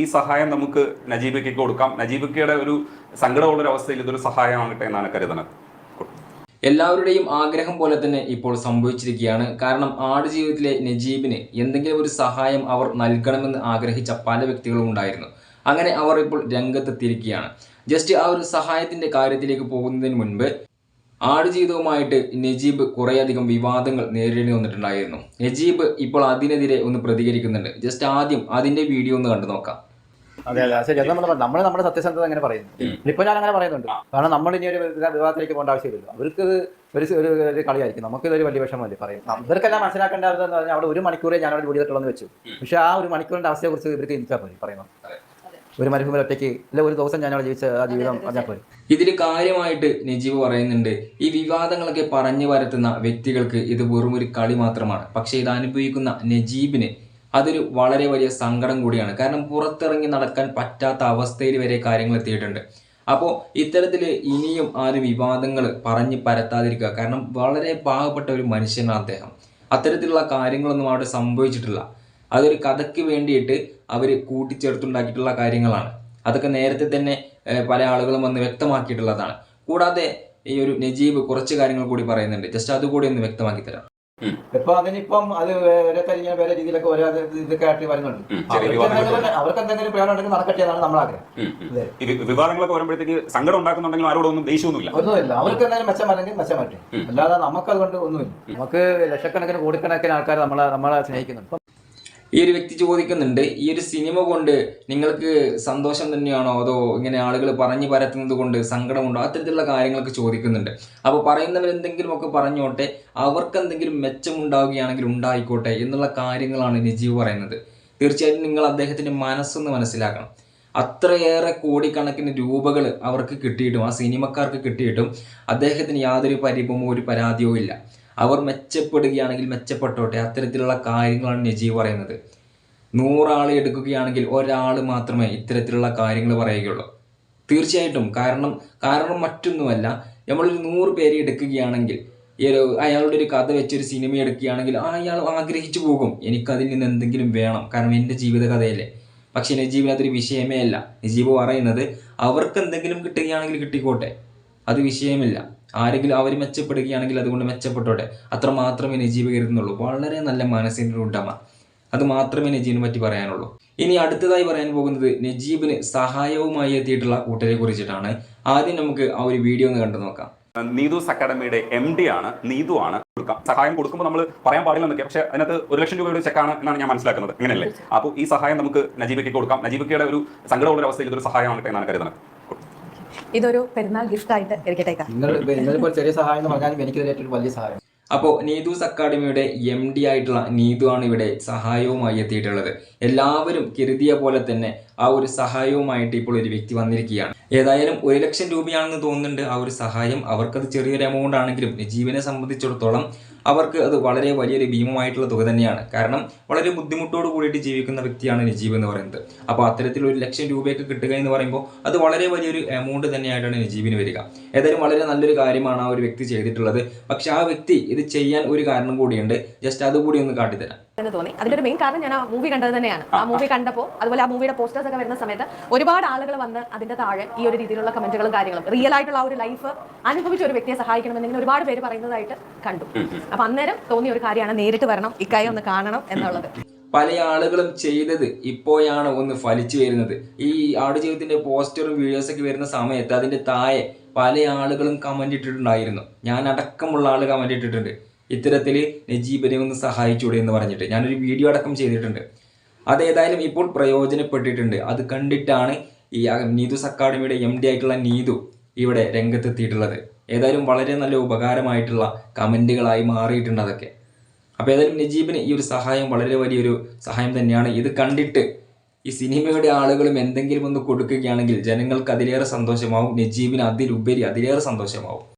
ഈ സഹായം നമുക്ക് നജീബയ്ക്ക് കൊടുക്കാം. നജീബിക്കയുടെ ഒരു സങ്കടമുള്ള ഒരു അവസ്ഥയിൽ ഇതൊരു സഹായമാകട്ടെ എന്നാണ് കരുതുന്നത്. എല്ലാവരുടെയും ആഗ്രഹം പോലെ തന്നെ ഇപ്പോൾ സംഭവിച്ചിരിക്കുകയാണ്. കാരണം ആട് ആടുജീവിതത്തിലെ നജീബിന് എന്തെങ്കിലും ഒരു സഹായം അവർ നൽകണമെന്ന് ആഗ്രഹിച്ച പല വ്യക്തികളും ഉണ്ടായിരുന്നു. അങ്ങനെ അവർ ഇപ്പോൾ രംഗത്തെത്തിയിരിക്കുകയാണ്. ജസ്റ്റ് ആ ഒരു സഹായത്തിന്റെ കാര്യത്തിലേക്ക് പോകുന്നതിന് മുൻപ് ആടുജീവിതവുമായിട്ട് നജീബ് കുറേയധികം വിവാദങ്ങൾ നേരിടേണ്ടി വന്നിട്ടുണ്ടായിരുന്നു. നജീബ് ഇപ്പോൾ അതിനെതിരെ ഒന്ന് പ്രതികരിക്കുന്നുണ്ട്. ജസ്റ്റ് ആദ്യം അതിന്റെ വീഡിയോ ഒന്ന് കണ്ടു നോക്കാം. അതെ അതെ. ശരി. നമ്മൾ നമ്മൾ നമ്മുടെ സത്യസന്ധത അങ്ങനെ പറയുന്നു. ഇപ്പൊ ഞാൻ അങ്ങനെ പറയുന്നുണ്ട്. കാരണം നമ്മൾ ഇനി ഒരു വിവാ- വിവാദത്തിലേക്ക് പോകേണ്ട ആവശ്യമില്ലല്ലോ. അവർക്ക് ഒരു ഒരു കളിയായിരിക്കും. നമുക്ക് ഇതൊരു വലിയ വിഷമമല്ലേ പറയും ഇവർക്കെല്ലാം മനസ്സിലാക്കേണ്ടതെന്ന് പറഞ്ഞാൽ അവിടെ ഒരു മണിക്കൂറേ ഞാൻ അവിടെ വീഡിയോട്ടുള്ളതെന്ന് വെച്ചു. പക്ഷെ ആ ഒരു മണിക്കൂറിന്റെ അവസ്ഥയെ കുറിച്ച് ഇവർക്ക് ചിന്തിച്ചാൽ പോയി പറയുന്നത് ഒരു മരുഭൂമിയിൽ ഒറ്റയ്ക്ക് അല്ലെ ഒരു ദിവസം ഞാൻ അവിടെ ജീവിച്ച ആ ജീവിതം പറഞ്ഞാൽ പോയി ഇതിൽ കാര്യമായിട്ട് നജീബ് പറയുന്നുണ്ട് ഈ വിവാദങ്ങളൊക്കെ പറഞ്ഞു വരത്തുന്ന വ്യക്തികൾക്ക് ഇത് വെറും ഒരു കളി മാത്രമാണ്. പക്ഷെ ഇത് അനുഭവിക്കുന്ന നജീബിന് അതൊരു വളരെ വലിയ സങ്കടം കൂടിയാണ്. കാരണം പുറത്തിറങ്ങി നടക്കാൻ പറ്റാത്ത അവസ്ഥയിൽ വരെ കാര്യങ്ങൾ എത്തിയിട്ടുണ്ട്. അപ്പോൾ ഇത്തരത്തിൽ ഇനിയും ആ ഒരു വിവാദങ്ങൾ പറഞ്ഞ് പരത്താതിരിക്കുക. കാരണം വളരെ പാവപ്പെട്ട ഒരു മനുഷ്യനാണ് അദ്ദേഹം. അത്തരത്തിലുള്ള കാര്യങ്ങളൊന്നും അവിടെ സംഭവിച്ചിട്ടില്ല. അതൊരു കഥയ്ക്ക് വേണ്ടിയിട്ട് അവർ കൂട്ടിച്ചേർത്തുണ്ടാക്കിയിട്ടുള്ള കാര്യങ്ങളാണ്. അതൊക്കെ നേരത്തെ തന്നെ പല ആളുകളും വന്ന് വ്യക്തമാക്കിയിട്ടുള്ളതാണ്. കൂടാതെ ഈ ഒരു നജീബ് കുറച്ച് കാര്യങ്ങൾ കൂടി പറയുന്നുണ്ട്. ജസ്റ്റ് അതുകൂടി ഒന്ന് വ്യക്തമാക്കി തരാം. ഇപ്പൊ അതിനിപ്പം അത് വേറെ ഇങ്ങനെ വേറെ രീതിയിലൊക്കെ ഓരോ ഇത് ഇതൊക്കെ ആയിട്ട് വരുന്നുണ്ട്. അവർക്ക് എന്തെങ്കിലും- പ്രയോജനം ഉണ്ടെങ്കിൽ നടക്കട്ടെ എന്നാണ് നമ്മൾ ആഗ്രഹം. വിവാദങ്ങളൊക്കെ വരുമ്പോഴത്തേക്ക് സങ്കടം ഉണ്ടാക്കുന്നുണ്ടെങ്കിലും ആരോടൊന്നും ദേഷ്യമൊന്നുമില്ല. ഒന്നുമില്ല. അവർക്ക് എന്തെങ്കിലും മെച്ചം അല്ലെങ്കിൽ മെച്ചം പറ്റും. അല്ലാതെ നമുക്ക് അതുകൊണ്ട് ഒന്നുമില്ല നമുക്ക് ലക്ഷക്കണക്കിന് കോടിക്കണക്കിന് ആൾക്കാർ നമ്മളെ നമ്മളെ സ്നേഹിക്കുന്നുണ്ട്. ഈ ഒരു വ്യക്തി ചോദിക്കുന്നുണ്ട് ഈ ഒരു സിനിമ കൊണ്ട് നിങ്ങൾക്ക് സന്തോഷം തന്നെയാണോ? അതോ ഇങ്ങനെ ആളുകൾ പറഞ്ഞു പരത്തുന്നത് കൊണ്ട് സങ്കടമുണ്ടോ? അത്തരത്തിലുള്ള കാര്യങ്ങളൊക്കെ ചോദിക്കുന്നുണ്ട്. അപ്പോൾ പറയുന്നവർ എന്തെങ്കിലുമൊക്കെ പറഞ്ഞോട്ടെ അവർക്ക് എന്തെങ്കിലും മെച്ചമുണ്ടാവുകയാണെങ്കിൽ ഉണ്ടായിക്കോട്ടെ എന്നുള്ള കാര്യങ്ങളാണ് നജീവ് പറയുന്നത്. തീർച്ചയായിട്ടും നിങ്ങൾ അദ്ദേഹത്തിന്റെ മനസ്സൊന്ന് മനസ്സിലാക്കണം. അത്രയേറെ കോടിക്കണക്കിന് രൂപകൾ അവർക്ക് കിട്ടിയിട്ടും ആ സിനിമക്കാർക്ക് കിട്ടിയിട്ടും അദ്ദേഹത്തിന് യാതൊരു പരിഭവമോ ഒരു പരാതിയോ ഇല്ല. അവർ മെച്ചപ്പെടുകയാണെങ്കിൽ മെച്ചപ്പെട്ടോട്ടെ. അത്തരത്തിലുള്ള കാര്യങ്ങളാണ് നജീബ് പറയുന്നത്. നൂറാളെ എടുക്കുകയാണെങ്കിൽ ഒരാൾ മാത്രമേ ഇത്തരത്തിലുള്ള കാര്യങ്ങൾ പറയുകയുള്ളൂ. തീർച്ചയായിട്ടും. കാരണം കാരണം മറ്റൊന്നുമല്ല. നമ്മളൊരു നൂറ് പേരെ എടുക്കുകയാണെങ്കിൽ അയാളുടെ ഒരു കഥ വെച്ചൊരു സിനിമ എടുക്കുകയാണെങ്കിൽ അയാൾ ആഗ്രഹിച്ചു പോകും. എനിക്കതിൽ നിന്ന് എന്തെങ്കിലും വേണം. കാരണം എന്റെ ജീവിത കഥയല്ലേ പക്ഷേ നജീബിന് അതൊരു വിഷയമേ അല്ല. നജീബ് പറയുന്നത് അവർക്ക് എന്തെങ്കിലും കിട്ടുകയാണെങ്കിൽ കിട്ടിക്കോട്ടെ. അത് വിഷയമില്ല. ആരെങ്കിലും അവർ മെച്ചപ്പെടുകയാണെങ്കിൽ അതുകൊണ്ട് മെച്ചപ്പെട്ടോട്ടെ. അത്ര മാത്രമേ നജീബ് കരുതുന്നുള്ളൂ. വളരെ നല്ല മനസ്സിന്റെ ഉടമ. അത് മാത്രമേ നജീബിനെ പറ്റി പറയാനുള്ളൂ. ഇനി അടുത്തതായി പറയാൻ പോകുന്നത് നജീബിന് സഹായവുമായി എത്തിയിട്ടുള്ള കൂട്ടരെ കുറിച്ചിട്ടാണ്. ആദ്യം നമുക്ക് ആ ഒരു വീഡിയോ ഒന്ന് കണ്ടു നോക്കാം. നീതുസ് അക്കാഡമിയുടെ എം ഡി ആണ്. നീതു ആണ്. കൊടുക്കാം. സഹായം കൊടുക്കുമ്പോൾ നമ്മൾ പറയാൻ പാടില്ല എന്നൊക്കെ. പക്ഷേ അതിനകത്ത് ഒരു ലക്ഷം രൂപയുടെ ചെക്കാണ് എന്നാണ് ഞാൻ മനസ്സിലാക്കുന്നത്. അങ്ങനെയല്ലേ അപ്പോൾ ഈ സഹായം നമുക്ക് നജീബയ്ക്ക് കൊടുക്കാം. നജീബക്കയുടെ ഒരു സങ്കടമുള്ള ഒരു അവസ്ഥയിൽ ഇതൊരു സഹായമാണ് എന്നാണ് കരുതുന്നത്. ഇതൊരു പെരുന്നാൾ ഗിഫ്റ്റ് ആയിട്ട് എടുക്കട്ടേക്കാം നിങ്ങൾ നിങ്ങളിപ്പോൾ ചെറിയ സഹായം എന്ന് പറഞ്ഞാലും എനിക്കിത് ഏറ്റവും വലിയ സഹായം. അപ്പോൾ നീതൂസ് അക്കാഡമിയുടെ എം ഡി ആയിട്ടുള്ള നീതു ആണ് ഇവിടെ സഹായവുമായി എത്തിയിട്ടുള്ളത്. എല്ലാവരും കരുതിയ പോലെ തന്നെ ആ ഒരു സഹായവുമായിട്ട് ഇപ്പോൾ ഒരു വ്യക്തി വന്നിരിക്കുകയാണ്. ഏതായാലും ഒരു ലക്ഷം രൂപയാണെന്ന് തോന്നുന്നുണ്ട് ആ ഒരു സഹായം. അവർക്കത് ചെറിയൊരു എമൗണ്ട് ആണെങ്കിലും ജീവനെ സംബന്ധിച്ചിടത്തോളം അവർക്ക് അത് വളരെ വലിയൊരു ഭീമമായിട്ടുള്ള തുക തന്നെയാണ്. കാരണം വളരെ ബുദ്ധിമുട്ടോട് കൂടിയിട്ട് ജീവിക്കുന്ന വ്യക്തിയാണ് നജീബ് എന്ന് പറയുന്നത്. അപ്പോൾ അത്തരത്തിൽ ഒരു ലക്ഷം രൂപയൊക്കെ കിട്ടുക എന്ന് പറയുമ്പോൾ അത് വളരെ വലിയൊരു എമൗണ്ട് തന്നെയായിട്ടാണ് നജീബിന് വരിക. ഏതായാലും വളരെ നല്ലൊരു കാര്യമാണ് ആ ഒരു വ്യക്തി ചെയ്തിട്ടുള്ളത്. പക്ഷെ ആ വ്യക്തി ഇത് ചെയ്യാൻ ഒരു കാരണം കൂടിയുണ്ട്. ജസ്റ്റ് അതുകൂടി ഒന്ന് കാട്ടിത്തരാം. എന്ന് തോന്നി. അതിന്റെ ഒരു മെയിൻ കാരണം ഞാൻ ആ മൂവി കണ്ടത് തന്നെയാണ്. ആ മൂവി കണ്ടപ്പോൾ അതുപോലെ ആ മൂവിയുടെ പോസ്റ്റേഴ്സ് ഒക്കെ വരുന്ന സമയത്ത് ഒരുപാട് ആളുകൾ വന്ന് അതിന്റെ താഴെ ഈ ഒരു രീതിയിലുള്ള കമന്റുകളും കാര്യങ്ങളും റിയൽ ആയിട്ടുള്ള ആ ഒരു ലൈഫ് അനുഭവിച്ച ഒരു വ്യക്തിയെ സഹായിക്കണമെന്നിങ്ങനെ ഒരുപാട് പേര് പറയുന്നതായിട്ട് കണ്ടു. അപ്പൊ അന്നേരം തോന്നിയ ഒരു കാര്യമാണ് നേരിട്ട് വരണം ഇക്കായി ഒന്ന് കാണണം എന്നുള്ളത്. പല ആളുകളും ചെയ്തത് ഇപ്പോഴാണ് ഒന്ന് ഫലിച്ചു വരുന്നത്. ഈ ആടുജീവിതത്തിന്റെ പോസ്റ്ററും വീഡിയോസ് ഒക്കെ വരുന്ന സമയത്ത് അതിന്റെ താഴെ പല ആളുകളും കമന്റ് ഇട്ടിട്ടുണ്ടായിരുന്നു. ഞാൻ അടക്കമുള്ള ആൾ കമന്റ് ഇട്ടിട്ടുണ്ട്. ഇത്തരത്തിൽ നജീബിനെ ഒന്ന് സഹായിച്ചൂടെ എന്ന് പറഞ്ഞിട്ട് ഞാനൊരു വീഡിയോ അടക്കം ചെയ്തിട്ടുണ്ട്. അതേതായാലും ഇപ്പോൾ പ്രയോജനപ്പെട്ടിട്ടുണ്ട്. അത് കണ്ടിട്ടാണ് ഈ നീതുസ് അക്കാഡമിയുടെ എം ഡി ആയിട്ടുള്ള നീതു ഇവിടെ രംഗത്തെത്തിയിട്ടുള്ളത്. ഏതായാലും വളരെ നല്ല ഉപകാരമായിട്ടുള്ള കമന്റുകളായി മാറിയിട്ടുണ്ട് അതൊക്കെ. അപ്പോൾ ഏതായാലും നജീബിന് ഈ ഒരു സഹായം വളരെ വലിയൊരു സഹായം തന്നെയാണ്. ഇത് കണ്ടിട്ട് ഈ സിനിമയുടെ ആളുകളും എന്തെങ്കിലും ഒന്ന് കൊടുക്കുകയാണെങ്കിൽ ജനങ്ങൾക്ക് അതിലേറെ സന്തോഷമാവും. നജീബിന് അതിലുപരി അതിലേറെ സന്തോഷമാവും.